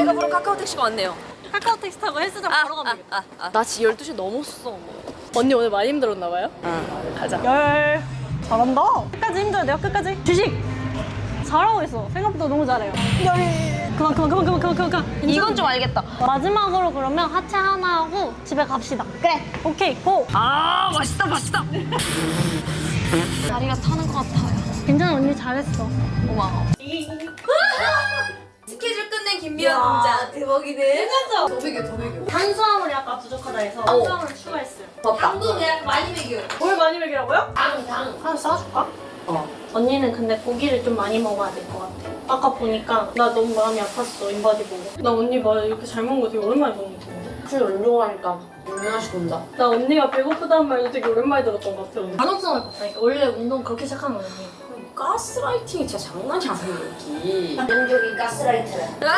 제가 부른 카카오 택시가 왔네요. 카카오 택시 타고 헬스장 아, 바로 가면 되겠다. 아, 아, 아. 나 지금 12시 넘었어. 언니 오늘 많이 힘들었나 봐요? 응, 가자. 열 잘한다 끝까지 힘줘야 돼요 끝까지 주식 잘하고 있어 생각보다 너무 잘해요 열 그만 그만 그만 그만 그만 그만 그만 이건 좀 알겠다. 마지막으로 그러면 하체 하나 하고 집에 갑시다 그래 오케이 고 아, 맛있다, 맛있다. 다리가 타는 것 같아요. 괜찮아 언니 잘했어 고마워. 김미연 동자. 대박이네. 괜찮죠? 더 먹여, 더 먹여. 탄수화물이 아까 부족하다 해서 탄수화물을 추가했어요 맞다. 당근 약 많이 먹여. 뭘 많이 먹이라고요? 당, 당. 하나 싸줄까? 어. 언니는 근데 고기를 좀 많이 먹어야 될 것 같아 아까 보니까 나 너무 마음이 아팠어 인바디 보고 나 언니 막 이렇게 잘 먹는 거 되게 오랜만에 먹는 거 같아 사실 운동하니까 돈다. 나 언니가 배고프다는 말도 되게 오랜만에 들었던 것 같아. 가능성을 봤다니까. 원래 운동 그렇게 시작하는 언니. 가스라이팅이 진짜 장난이 아니야, 여기. 인격이 가스라이트라. 아,